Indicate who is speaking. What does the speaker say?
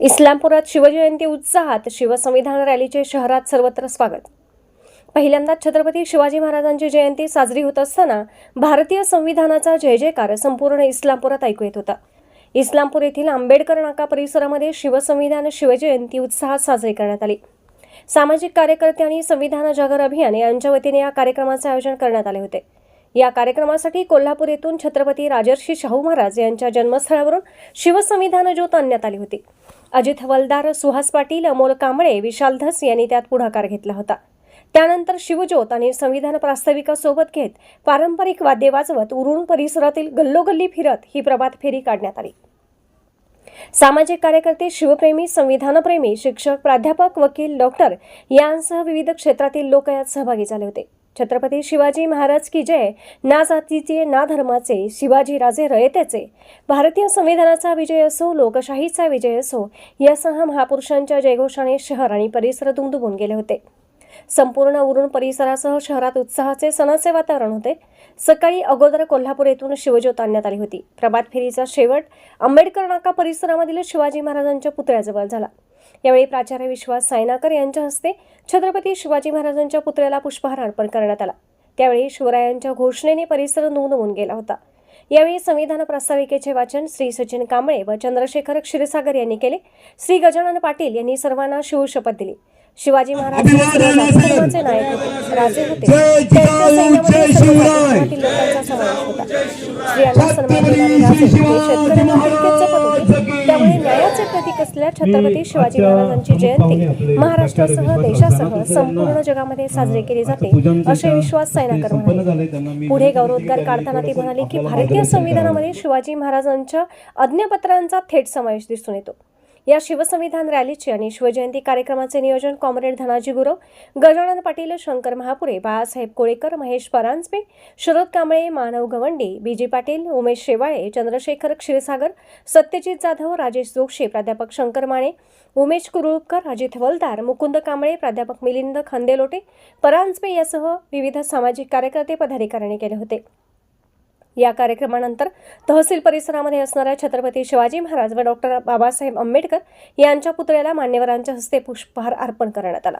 Speaker 1: इस्लामपुरात शिवजयंती उत्साहात शिवसंविधान रॅलीचे शहरात सर्वत्र स्वागत. पहिल्यांदाच छत्रपती शिवाजी महाराजांची जयंती साजरी होत असताना भारतीय संविधानाचा जय जयकार संपूर्ण इस्लामपुरात ऐकू येत होता. इस्लामपूर येथील आंबेडकर नाका परिसरामध्ये शिवसंविधान शिवजयंती उत्साहात साजरी करण्यात आली. सामाजिक कार्यकर्ते आणि संविधान जागर अभियान यांच्या वतीने या कार्यक्रमाचे आयोजन करण्यात आले होते. या कार्यक्रमासाठी कोल्हापूर येथून छत्रपती राजर्षी शाहू महाराज यांच्या जन्मस्थळावरून शिवसंविधान ज्योत आणण्यात आली होती. अजित हवलदार सुहास पाटील अमोल कांबळे विशाल धस यांनी त्यात पुढाकार घेतला होता. त्यानंतर शिवज्योत आणि संविधान प्रास्ताविकासोबत घेत पारंपरिक वाद्ये वाजवत उरुण परिसरातील गल्लोगल्ली फिरत ही प्रभात फेरी काढण्यात आली. सामाजिक कार्यकर्ते शिवप्रेमी संविधानप्रेमी शिक्षक प्राध्यापक वकील डॉक्टर यांसह विविध क्षेत्रातील लोक यात सहभागी झाले होते. छत्रपती शिवाजी महाराज की जय ना जातीचे ना धर्माचे शिवाजी राजे रयतेचे भारतीय संविधानाचा विजय असो लोकशाहीचा विजय असो यासह महापुरुषांच्या जयघोषाने शहर आणि परिसर दुमदुमून गेले होते. संपूर्ण उरण परिसरासह शहरात उत्साहाचे सणाचे वातावरण होते. सकाळी अगोदर कोल्हापूर येथून शिवज्योत आणण्यात आली होती. प्रभात फेरीचा शेवट आंबेडकर नाका परिसरामधील शिवाजी महाराजांच्या पुतळ्याजवळ झाला. यावेळी प्राचार्य विश्वास सायनाकर यांच्या हस्ते छत्रपती शिवाजी महाराजांच्या पुतळ्याला पुष्पहार अर्पण करण्यात आला. त्यावेळी शिवरायांच्या घोषणेने परिसर नोंदवून गेला होता. यावेळी संविधान प्रास्ताविकेचे वाचन श्री सचिन कांबळे व चंद्रशेखर क्षीरसागर यांनी केले. श्री गजानन पाटील यांनी सर्वांना शिवशपथ दिली. शिवाजी महाराज नायक राजे होते. लोकांचा समावेश होता. स्त्रियांना सन्मान देणारे राजे शेतकऱ्यांना ऐक्यात जपत होते. त्यामुळे न्यायाचे प्रतीक असलेल्या छत्रपती शिवाजी महाराजांची जयंती महाराष्ट्रासह देशासह संपूर्ण जगामध्ये साजरी केली जाते असे विश्वास सायनाकर म्हणाले पुढे गौरवोद्गार काढताना ती म्हणाली की भारतीय संविधानामध्ये शिवाजी महाराजांच्या आज्ञापत्रांचा थेट समावेश दिसून येतो. या शिवसंविधान रॅलीचे आणि शिवजयंती कार्यक्रमाचे नियोजन comrade Dhanaji Gurav Gajanan Patil Shankar Mahapure Balasaheb Kolekar Mahesh Paranjape Sharad Kamble Manav Gawandi B G Patil Umesh Shewale Chandrashekhar Kshirsagar Satyajit Jadhav Rajesh Joshi प्राध्यापक शंकर माने उमेश कुरुळकर अजित हवलदार मुकुंद कांबळे प्राध्यापक मिलिंद खंदेलोटे परांजपे यासह विविध सामाजिक कार्यकर्ते पदाधिकाऱ्यांनी केले होते. या कार्यक्रमानंतर तहसील परिसरामध्ये असणाऱ्या छत्रपती शिवाजी महाराज व डॉक्टर बाबासाहेब आंबेडकर यांच्या पुतळ्याला मान्यवरांच्या हस्ते पुष्पहार अर्पण करण्यात आला.